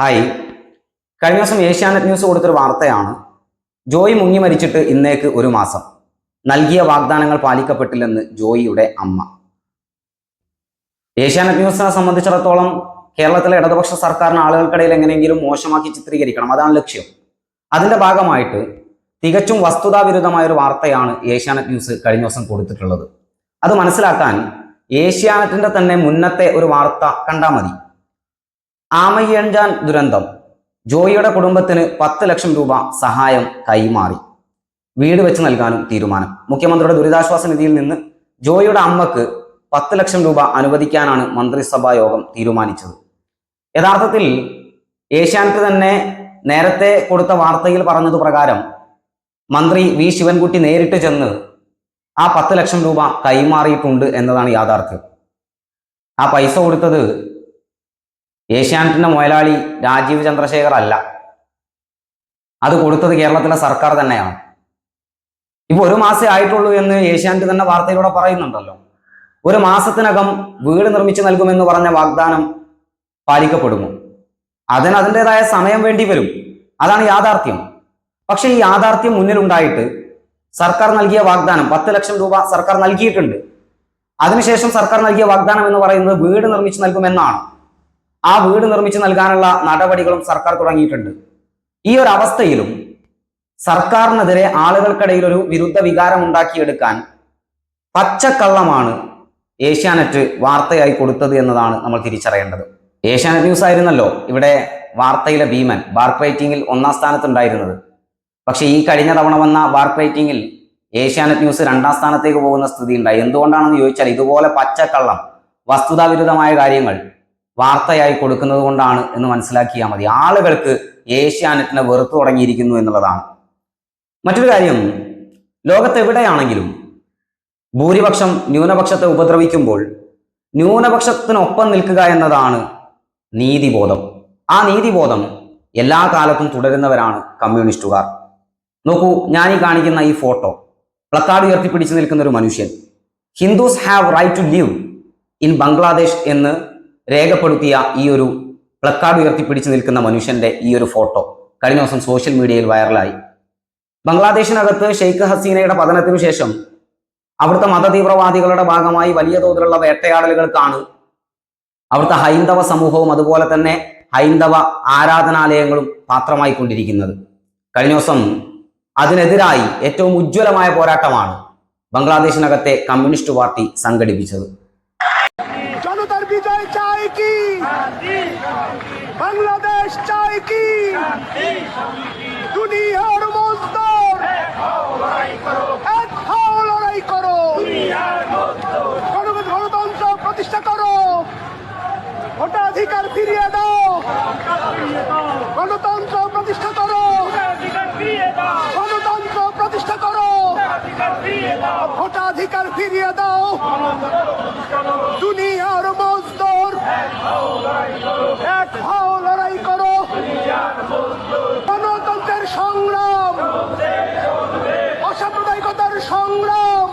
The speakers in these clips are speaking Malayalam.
ഹായ്. കഴിഞ്ഞ ദിവസം ഏഷ്യാനെറ്റ് ന്യൂസ് കൊടുത്തൊരു വാർത്തയാണ്. ജോയി മുങ്ങി മരിച്ചിട്ട് ഇന്നേക്ക് ഒരു മാസം. നൽകിയ വാഗ്ദാനങ്ങൾ പാലിക്കപ്പെട്ടില്ലെന്ന് ജോയിയുടെ അമ്മ. ഏഷ്യാനെറ്റ് ന്യൂസിനെ സംബന്ധിച്ചിടത്തോളം കേരളത്തിലെ ഇടതുപക്ഷ സർക്കാരിന് ആളുകൾക്കിടയിൽ എങ്ങനെയെങ്കിലും മോശമാക്കി ചിത്രീകരിക്കണം. അതാണ് ലക്ഷ്യം. അതിന്റെ ഭാഗമായിട്ട് തികച്ചും വസ്തുതാവിരുദ്ധമായ ഒരു വാർത്തയാണ് ഏഷ്യാനെറ്റ് ന്യൂസ് കഴിഞ്ഞ ദിവസം കൊടുത്തിട്ടുള്ളത്. അത് മനസ്സിലാക്കാൻ ഏഷ്യാനെറ്റിന്റെ തന്നെ മുന്നത്തെ ഒരു വാർത്ത കണ്ടാൽ മതി. ആമയ്യഞ്ചാൻ ദുരന്തം. ജോയിയുടെ കുടുംബത്തിന് പത്ത് ലക്ഷം രൂപ സഹായം കൈമാറി. വീട് വെച്ച് നൽകാനും തീരുമാനം. മുഖ്യമന്ത്രിയുടെ ദുരിതാശ്വാസ നിധിയിൽ നിന്ന് ജോയിയുടെ അമ്മയ്ക്ക് പത്ത് ലക്ഷം രൂപ അനുവദിക്കാനാണ് മന്ത്രിസഭാ യോഗം തീരുമാനിച്ചത്. യഥാർത്ഥത്തിൽ ഏഷ്യാനെറ്റ് തന്നെ നേരത്തെ കൊടുത്ത വാർത്തയിൽ പറഞ്ഞത് പ്രകാരം മന്ത്രി വി. ശിവൻകുട്ടി നേരിട്ട് ചെന്ന് ആ പത്ത് ലക്ഷം രൂപ കൈമാറിയിട്ടുണ്ട് എന്നതാണ് യാഥാർത്ഥ്യം. ആ പൈസ കൊടുത്തത് ഏഷ്യാനെറ്റിന്റെ മുതലാളി രാജീവ് ചന്ദ്രശേഖർ അല്ല. അത് കൊടുത്തത് കേരളത്തിലെ സർക്കാർ തന്നെയാണ്. ഇപ്പൊ ഒരു മാസേ ആയിട്ടുള്ളൂ എന്ന് ഏഷ്യാനെറ്റ് തന്നെ വാർത്തയിലൂടെ പറയുന്നുണ്ടല്ലോ. ഒരു മാസത്തിനകം വീട് നിർമ്മിച്ചു നൽകുമെന്ന് പറഞ്ഞ വാഗ്ദാനം പാലിക്കപ്പെടുമോ അതിന് അതിന്റെതായ സമയം വേണ്ടി വരും. അതാണ് യാഥാർത്ഥ്യം. പക്ഷേ ഈ യാഥാർത്ഥ്യം മുന്നിലുണ്ടായിട്ട് സർക്കാർ നൽകിയ വാഗ്ദാനം പത്ത് ലക്ഷം രൂപ സർക്കാർ നൽകിയിട്ടുണ്ട്. അതിനുശേഷം സർക്കാർ നൽകിയ വാഗ്ദാനം എന്ന് പറയുന്നത് വീട് നിർമ്മിച്ചു നൽകുമെന്നാണ്. ആ വീട് നിർമ്മിച്ച് നൽകാനുള്ള നടപടികളും സർക്കാർ തുടങ്ങിയിട്ടുണ്ട്. ഈ ഒരു അവസ്ഥയിലും സർക്കാരിനെതിരെ ആളുകൾക്കിടയിൽ ഒരു വിരുദ്ധ വികാരം ഉണ്ടാക്കിയെടുക്കാൻ പച്ചക്കള്ളമാണ് ഏഷ്യാനെറ്റ് വാർത്തയായി കൊടുത്തത് എന്നതാണ് നമ്മൾ തിരിച്ചറിയേണ്ടത്. ഏഷ്യാനെറ്റ് ന്യൂസ് ആയിരുന്നല്ലോ ഇവിടെ വാർത്തയിലെ ഭീമൻ ബാർക്ക് റേറ്റിംഗിൽ ഒന്നാം സ്ഥാനത്തുണ്ടായിരുന്നത്. പക്ഷേ ഈ കഴിഞ്ഞ തവണ വന്ന ബാർക്ക് റേറ്റിംഗിൽ ഏഷ്യാനെറ്റ് ന്യൂസ് രണ്ടാം സ്ഥാനത്തേക്ക് പോകുന്ന സ്ഥിതി ഉണ്ടായി എന്തുകൊണ്ടാണെന്ന് ചോദിച്ചാൽ ഇതുപോലെ പച്ചക്കള്ളം വസ്തുതാവിരുദ്ധമായ കാര്യങ്ങൾ വാർത്തയായി കൊടുക്കുന്നത് കൊണ്ടാണ് എന്ന് മനസ്സിലാക്കിയാൽ മതി. ആളുകൾക്ക് ഏഷ്യാനെറ്റിനെ വെറുത്തു തുടങ്ങിയിരിക്കുന്നു എന്നുള്ളതാണ്. മറ്റൊരു കാര്യം ലോകത്തെവിടെയാണെങ്കിലും ഭൂരിപക്ഷം ന്യൂനപക്ഷത്തെ ഉപദ്രവിക്കുമ്പോൾ ന്യൂനപക്ഷത്തിനൊപ്പം നിൽക്കുക എന്നതാണ് നീതിബോധം. ആ നീതിബോധം എല്ലാ കാലത്തും തുടരുന്നവരാണ് കമ്മ്യൂണിസ്റ്റുകാർ. നോക്കൂ ഞാൻ ഈ കാണിക്കുന്ന ഈ ഫോട്ടോ പ്ലക്കാർഡ് ഉയർത്തിപ്പിടിച്ച് നിൽക്കുന്ന ഒരു മനുഷ്യൻ. Hindus have right to live in Bangladesh എന്ന് രേഖപ്പെടുത്തിയ ഈ ഒരു പ്ലക്കാർഡ് ഉയർത്തിപ്പിടിച്ച് നിൽക്കുന്ന മനുഷ്യന്റെ ഈ ഒരു ഫോട്ടോ കഴിഞ്ഞ ദിവസം സോഷ്യൽ മീഡിയയിൽ വൈറലായി ബംഗ്ലാദേശിനകത്ത് ഷെയ്ഖ് ഹസീനയുടെ പതനത്തിനു ശേഷം അവിടുത്തെ മതതീവ്രവാദികളുടെ ഭാഗമായി വലിയ തോതിലുള്ള വേട്ടയാടലുകൾക്കാണ് അവിടുത്തെ ഹൈന്ദവ സമൂഹവും അതുപോലെ തന്നെ ഹൈന്ദവ ആരാധനാലയങ്ങളും പാത്രമായി കൊണ്ടിരിക്കുന്നത് കഴിഞ്ഞ ദിവസം അതിനെതിരായി ഏറ്റവും ഉജ്ജ്വലമായ പോരാട്ടമാണ് ബംഗ്ലാദേശിനകത്തെ കമ്മ്യൂണിസ്റ്റ് പാർട്ടി സംഘടിപ്പിച്ചത്. কি? বাংলাদেশ চাই কি? দুনিয়ার মজদুর এক হও লড়াই করো। গণতন্ত্র প্রতিষ্ঠা করো। ভোটাধিকার ফিরিয়ে দাও। গণতন্ত্র প্রতিষ্ঠা করো। গণতন্ত্র প্রতিষ্ঠা করো। ভোটাধিকার ফিরিয়ে দাও। দুনিয়ার মজদুর এক হও লড়াই করো গণতন্ত্রের সংগ্রাম অসাম্প্রদায়িকতার সংগ্রাম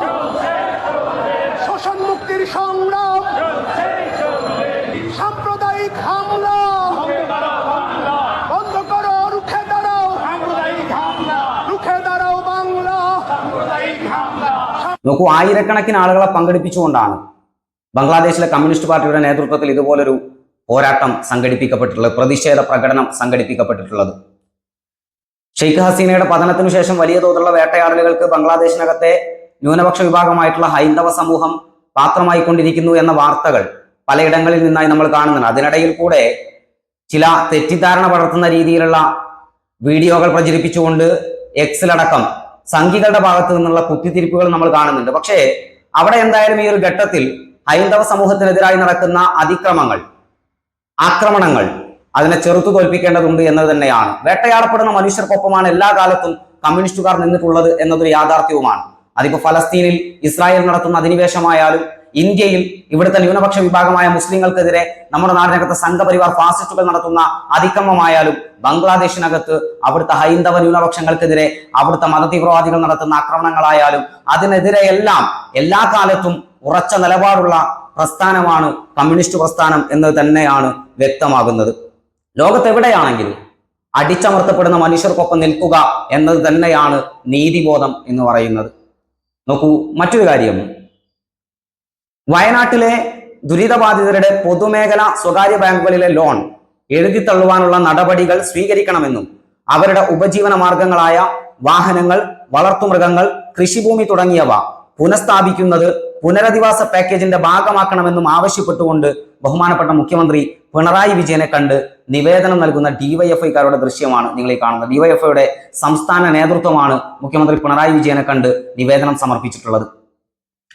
শোষণ মুক্তির সংগ্রাম সাম্প্রদায়িক হামলা বন্ধ করো রুখে দাঁড়াও রুখে দাঁড়াও বাংলা നോക്കൂ ആയിരക്കണക്കിന് ആളുകളെ പങ്കെടുപ്പിച്ചുകൊണ്ടാണ് ബംഗ്ലാദേശിലെ കമ്മ്യൂണിസ്റ്റ് പാർട്ടിയുടെ നേതൃത്വത്തിൽ ഇതുപോലൊരു പോരാട്ടം സംഘടിപ്പിക്കപ്പെട്ടിട്ടുള്ളത് പ്രതിഷേധ പ്രകടനം സംഘടിപ്പിക്കപ്പെട്ടിട്ടുള്ളത്. ഷെയ്ഖ് ഹസീനയുടെ പതനത്തിനു ശേഷം വലിയ തോതിലുള്ള വേട്ടയാടലുകൾക്ക് ബംഗ്ലാദേശിനകത്തെ ന്യൂനപക്ഷ വിഭാഗമായിട്ടുള്ള ഹൈന്ദവ സമൂഹം പാത്രമായി കൊണ്ടിരിക്കുന്നു എന്ന വാർത്തകൾ പലയിടങ്ങളിൽ നിന്നായി നമ്മൾ കാണുന്നുണ്ട്. അതിനിടയിൽ കൂടെ ചില തെറ്റിദ്ധാരണ പടർത്തുന്ന രീതിയിലുള്ള വീഡിയോകൾ പ്രചരിപ്പിച്ചുകൊണ്ട് എക്സിലടക്കം സംഘികളുടെ ഭാഗത്ത് നിന്നുള്ള കുത്തിത്തിരിപ്പുകൾ നമ്മൾ കാണുന്നുണ്ട്. പക്ഷേ അവിടെ എന്തായാലും ഈ ഒരു ഘട്ടത്തിൽ ഹൈന്ദവ സമൂഹത്തിനെതിരായി നടക്കുന്ന അതിക്രമങ്ങൾ ആക്രമണങ്ങൾ അതിനെ ചെറുത്തു തോൽപ്പിക്കേണ്ടതുണ്ട് എന്നത് തന്നെയാണ്. വേട്ടയാടപ്പെടുന്ന മനുഷ്യർക്കൊപ്പമാണ് എല്ലാ കാലത്തും കമ്മ്യൂണിസ്റ്റുകാർ നിന്നിട്ടുള്ളത് എന്നതൊരു യാഥാർത്ഥ്യവുമാണ്. അതിപ്പോ ഫലസ്തീനിൽ ഇസ്രായേൽ നടത്തുന്ന അധിനിവേശമായാലും ഇന്ത്യയിൽ ഇവിടുത്തെ ന്യൂനപക്ഷ വിഭാഗമായ മുസ്ലിങ്ങൾക്കെതിരെ നമ്മുടെ നാടിനകത്ത് സംഘപരിവാർ ഫാസിസ്റ്റുകൾ നടത്തുന്ന അതിക്രമമായാലും ബംഗ്ലാദേശിനകത്ത് അവിടുത്തെ ഹൈന്ദവ ന്യൂനപക്ഷങ്ങൾക്കെതിരെ അവിടുത്തെ മതതീവ്രവാദികൾ നടത്തുന്ന ആക്രമണങ്ങളായാലും അതിനെതിരെയെല്ലാം എല്ലാ കാലത്തും ഉറച്ച നിലപാടുള്ള പ്രസ്ഥാനമാണ് കമ്മ്യൂണിസ്റ്റ് പ്രസ്ഥാനം എന്ന് തന്നെയാണ് വ്യക്തമാകുന്നത്. ലോകത്തെവിടെയാണെങ്കിലും അടിച്ചമർത്തപ്പെടുന്ന മനുഷ്യർക്കൊപ്പം നിൽക്കുക എന്നത് തന്നെയാണ് നീതിബോധം എന്ന് പറയുന്നത്. നോക്കൂ മറ്റൊരു കാര്യം. വയനാട്ടിലെ ദുരിതബാധിതരുടെ പൊതുമേഖല സ്വകാര്യ ബാങ്കുകളിലെ ലോൺ എഴുതിത്തള്ളുവാനുള്ള നടപടികൾ സ്വീകരിക്കണമെന്നും അവരുടെ ഉപജീവന മാർഗങ്ങളായ വാഹനങ്ങൾ വളർത്തുമൃഗങ്ങൾ കൃഷിഭൂമി തുടങ്ങിയവ പുനഃസ്ഥാപിക്കുന്നത് പുനരധിവാസ പാക്കേജിന്റെ ഭാഗമാക്കണമെന്നും ആവശ്യപ്പെട്ടുകൊണ്ട് ബഹുമാനപ്പെട്ട മുഖ്യമന്ത്രി പിണറായി വിജയനെ കണ്ട് നിവേദനം നൽകുന്ന ഡിവൈഎഫ്ഐക്കാരുടെ ദൃശ്യമാണ് നിങ്ങൾ ഈ കാണുന്നത് ഡിവൈഎഫ്ഐയുടെ സംസ്ഥാന നേതൃത്വമാണ് മുഖ്യമന്ത്രി പിണറായി വിജയനെ കണ്ട് നിവേദനം സമർപ്പിച്ചിട്ടുള്ളത്.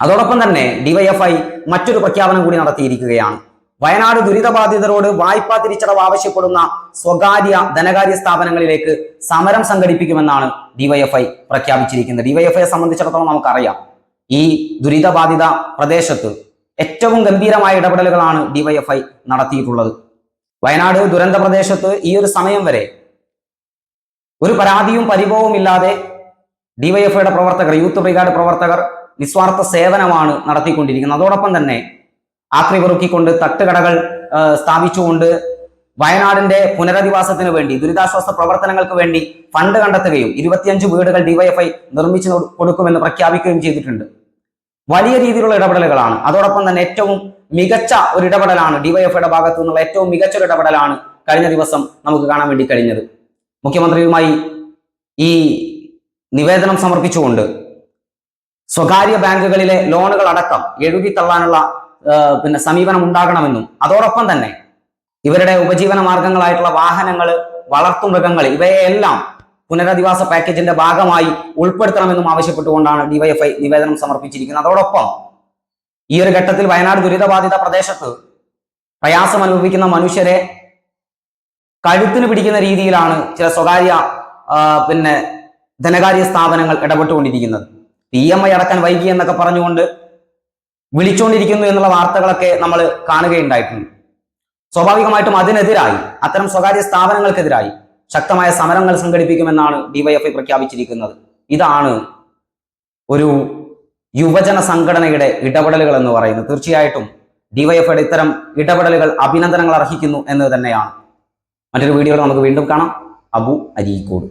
അതോടൊപ്പം തന്നെ ഡിവൈഎഫ്ഐ മറ്റൊരു പ്രഖ്യാപനം കൂടി നടത്തിയിരിക്കുകയാണ്. വയനാട് ദുരിതബാധിതരോട് വായ്പാ തിരിച്ചടവ് ആവശ്യപ്പെടുന്ന സ്വകാര്യ ധനകാര്യ സ്ഥാപനങ്ങളിലേക്ക് സമരം സംഘടിപ്പിക്കുമെന്നാണ് ഡിവൈഎഫ്ഐ പ്രഖ്യാപിച്ചിരിക്കുന്നത്. ഡിവൈഎഫ്ഐയെ സംബന്ധിച്ചിടത്തോളം നമുക്കറിയാം. ഈ ദുരിതബാധിത പ്രദേശത്ത് ഏറ്റവും ഗംഭീരമായ ഇടപെടലുകളാണ് ഡിവൈഎഫ്ഐ നടത്തിയിട്ടുള്ളത്. വയനാട് ദുരന്ത പ്രദേശത്ത് ഈ ഒരു സമയം വരെ ഒരു പരാതിയും പരിഭവവും ഇല്ലാതെ ഡിവൈഎഫ്ഐയുടെ പ്രവർത്തകർ യൂത്ത് ബ്രിഗാഡ് പ്രവർത്തകർ നിസ്വാർത്ഥ സേവനമാണ് നടത്തിക്കൊണ്ടിരിക്കുന്നത്. അതോടൊപ്പം തന്നെ ആക്രി പെറുക്കിക്കൊണ്ട് തട്ടുകടകൾ സ്ഥാപിച്ചുകൊണ്ട് വയനാടിന്റെ പുനരധിവാസത്തിന് വേണ്ടി ദുരിതാശ്വാസ പ്രവർത്തനങ്ങൾക്ക് വേണ്ടി ഫണ്ട് കണ്ടെത്തുകയും ഇരുപത്തിയഞ്ച് വീടുകൾ ഡിവൈഎഫ്ഐ നിർമ്മിച്ചു കൊടുക്കുമെന്ന് പ്രഖ്യാപിക്കുകയും ചെയ്തിട്ടുണ്ട്. വലിയ രീതിയിലുള്ള ഇടപെടലുകളാണ്. അതോടൊപ്പം തന്നെ ഏറ്റവും മികച്ച ഒരു ഇടപെടലാണ് ഡിവൈഎഫ്ഐയുടെ ഭാഗത്തു നിന്നുള്ള ഏറ്റവും മികച്ച ഒരു ഇടപെടലാണ് കഴിഞ്ഞ ദിവസം നമുക്ക് കാണാൻ വേണ്ടി കഴിഞ്ഞത്. മുഖ്യമന്ത്രിയുമായി ഈ നിവേദനം സമർപ്പിച്ചുകൊണ്ട് സ്വകാര്യ ബാങ്കുകളിലെ ലോണുകൾ അടക്കം എഴുതി തള്ളാനുള്ള പിന്നെ സമീപനം ഉണ്ടാകണമെന്നും അതോടൊപ്പം തന്നെ ഇവരുടെ ഉപജീവന മാർഗങ്ങളായിട്ടുള്ള വാഹനങ്ങൾ വളർത്തുമൃഗങ്ങൾ ഇവയെല്ലാം പുനരധിവാസ പാക്കേജിന്റെ ഭാഗമായി ഉൾപ്പെടുത്തണമെന്നും ആവശ്യപ്പെട്ടുകൊണ്ടാണ് ഡിവൈഎഫ്ഐ നിവേദനം സമർപ്പിച്ചിരിക്കുന്നത്. അതോടൊപ്പം ഈ ഒരു ഘട്ടത്തിൽ വയനാട് ദുരിതബാധിത പ്രദേശത്ത് പ്രയാസം അനുഭവിക്കുന്ന മനുഷ്യരെ കഴുത്തിന് പിടിക്കുന്ന രീതിയിലാണ് ചില സ്വകാര്യ പിന്നെ ധനകാര്യ സ്ഥാപനങ്ങൾ ഇടപെട്ടുകൊണ്ടിരിക്കുന്നത്. ഇ എം ഐ അടക്കാൻ വൈകി എന്നൊക്കെ പറഞ്ഞുകൊണ്ട് വിളിച്ചുകൊണ്ടിരിക്കുന്നു എന്നുള്ള വാർത്തകളൊക്കെ നമ്മൾ കാണുകയുണ്ടായിട്ടുണ്ട്. സ്വാഭാവികമായിട്ടും അതിനെതിരായി അത്തരം സ്വകാര്യ സ്ഥാപനങ്ങൾക്കെതിരായി ശക്തമായ സമരങ്ങൾ സംഘടിപ്പിക്കുമെന്നാണ് ഡിവൈഎഫ്ഐ പ്രഖ്യാപിച്ചിരിക്കുന്നത്. ഇതാണ് ഒരു യുവജന സംഘടനയുടെ ഇടപെടലുകൾ എന്ന് പറയുന്നത്. തീർച്ചയായിട്ടും ഡിവൈഎഫ്ഐയുടെ ഇത്തരം ഇടപെടലുകൾ അഭിനന്ദനങ്ങൾ അർഹിക്കുന്നു എന്ന് തന്നെയാണ്. മറ്റൊരു വീഡിയോയിൽ നമുക്ക് വീണ്ടും കാണാം. അബു അരീക്കോട്.